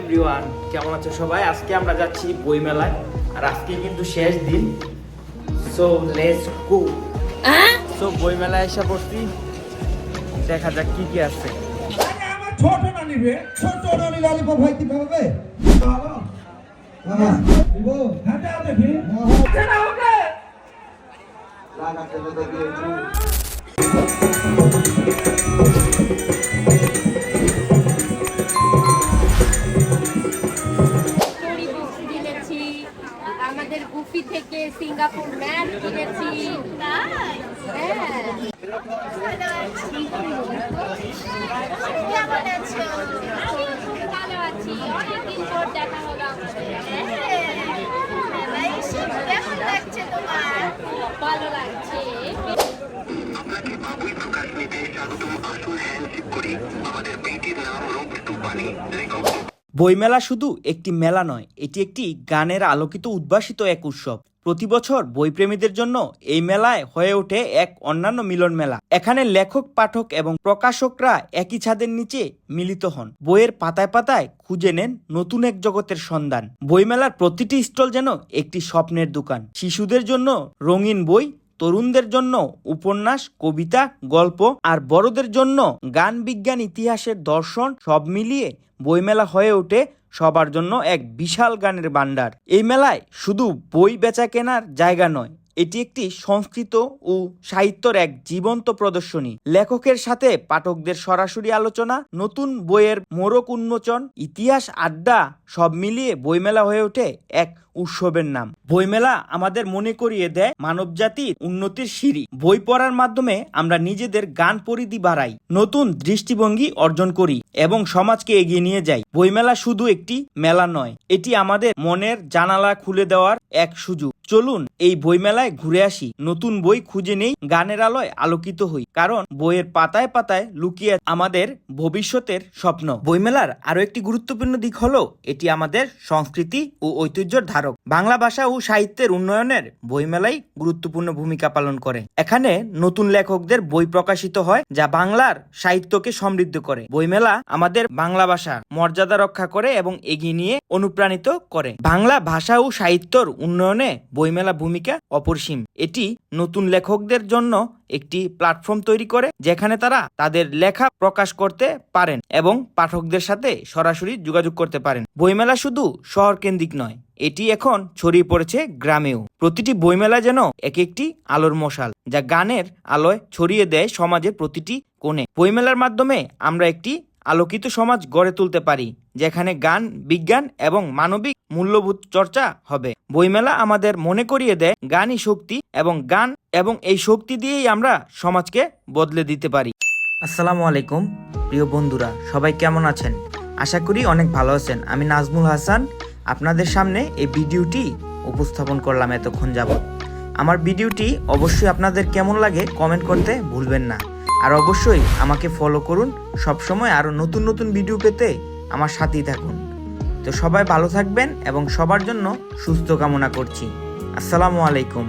Everyone কেমন আছো সবাই? আজকে আমরা যাচ্ছি বইমেলায় আর আজকে কিন্তু শেষ দিন। সো লেটস গো সো বইমেলায় এসে পড়ছি। দেখা যাক কি কি আছে। ছোট না নিবে ছোট নানি ললিপপ হয় কি পাবে বাবা হ্যাঁ দিব। হ্যাঁ দেখি। হ্যাঁ না লাগাতে আমাদের গুফি থেকে সিঙ্গাপুর ম্যাট কিনেছি। ভালো ভালো লাগছে আমাদের নাম রোগ পানি রেকর্ড বইমেলা শুধু একটি মেলা নয়, এটি একটি গানের আলোকিত উদ্ভাসিত এক উৎসব। প্রতি বছর বইপ্রেমীদের জন্য এই মেলায় হয়ে ওঠে এক অন্যান্য মিলন মেলা। এখানে লেখক, পাঠক এবং প্রকাশকরা একই ছাদের নিচে মিলিত হন। বইয়ের পাতায় পাতায় খুঁজে নেন নতুন এক জগতের সন্ধান। বইমেলার প্রতিটি স্টল যেন একটি স্বপ্নের দোকান। শিশুদের জন্য রঙিন বই তরুণদের জন্য উপন্যাস, কবিতা, গল্প আর বড়দের জন্য গান, বিজ্ঞান, ইতিহাসের দর্শন সব মিলিয়ে বইমেলা হয়ে ওঠে সবার জন্য এক বিশাল গানের ভাণ্ডার। এই মেলায় শুধু বই বেচা কেনার জায়গা নয় এটি একটি সংস্কৃত ও সাহিত্যর এক জীবন্ত প্রদর্শনী। লেখকের সাথে পাঠকদের সরাসরি আলোচনা, নতুন বইয়ের মোড়ক উন্মোচন, ইতিহাস, আড্ডা সব মিলিয়ে বইমেলা হয়ে ওঠে এক উৎসবের নাম। বইমেলা আমাদের মনে করিয়ে দেয় মানবজাতির উন্নতির সিঁড়ি। বই পড়ার মাধ্যমে আমরা নিজেদের গান পরিধি বাড়াই, নতুন দৃষ্টিভঙ্গি অর্জন করি এবং সমাজকে এগিয়ে নিয়ে যাই। বইমেলা শুধু একটি মেলা নয়, এটি আমাদের মনের জানালা খুলে দেওয়ার এক সুযোগ। চলুন, এই বইমেলায় ঘুরে আসি। নতুন বই খুঁজে নেই, গানের আলোয় আলোকিত হই। কারণ, বইয়ের পাতায় পাতায় লুকিয়ে আমাদের ভবিষ্যতের স্বপ্ন। বইমেলার আরও একটি গুরুত্বপূর্ণ দিক হলো, এটি আমাদের সংস্কৃতি ও ঐতিহ্যের ধারক। বাংলা ভাষা ও সাহিত্যের উন্নয়নের বইমেলাই গুরুত্বপূর্ণ ভূমিকা পালন করে। এখানে নতুন লেখকদের বই প্রকাশিত হয়, যা বাংলার সাহিত্যকে সমৃদ্ধ করে। বইমেলা আমাদের বাংলা ভাষার মর্যাদা রক্ষা করে এবং এগিয়ে নিয়ে অনুপ্রাণিত করে। বাংলা ভাষা ও সাহিত্যর উন্নয়নে বইমেলা ভূমিকা অপরিসীম। এটি নতুন লেখকদের জন্য একটি প্ল্যাটফর্ম তৈরি করে, যেখানে তারা তাদের লেখা প্রকাশ করতে পারেন এবং পাঠকদের সাথে সরাসরি যোগাযোগ করতে পারেন। বইমেলা শুধু শহর কেন্দ্রিক নয়, এটি এখন ছড়িয়ে পড়েছে গ্রামেও। প্রতিটি বইমেলা যেন এক একটি আলোর মশাল, যা গানের আলোয় ছড়িয়ে দেয় সমাজের প্রতিটি কোণে। বইমেলার মাধ্যমে আমরা একটি আলোকিত সমাজ গড়ে তুলতে পারি, যেখানে গান, বিজ্ঞান এবং মানবিক মূল্যবোধ চর্চা হবে। বইমেলা আমাদের মনে করিয়ে দেয় গানই শক্তি এবং গান এবং এই শক্তি দিয়েই আমরা সমাজকে বদলে দিতে পারি। আসসালামু আলাইকুম, প্রিয় বন্ধুরা, সবাই কেমন আছেন? আশা করি অনেক ভালো আছেন। আমি নাজমুল হাসান, আপনাদের সামনে এই ভিডিওটি উপস্থাপন করলাম এতক্ষণ যাব আমার ভিডিওটি অবশ্যই আপনাদের কেমন লাগে কমেন্ট করতে ভুলবেন না। আর অবশ্যই আমাকে ফলো করুন। সবসময় আরও নতুন নতুন ভিডিও পেতে আমার সাথেই থাকুন। তো সবাই ভালো থাকবেন এবং সবার জন্য সুস্থ কামনা করছি। আসসালামু আলাইকুম।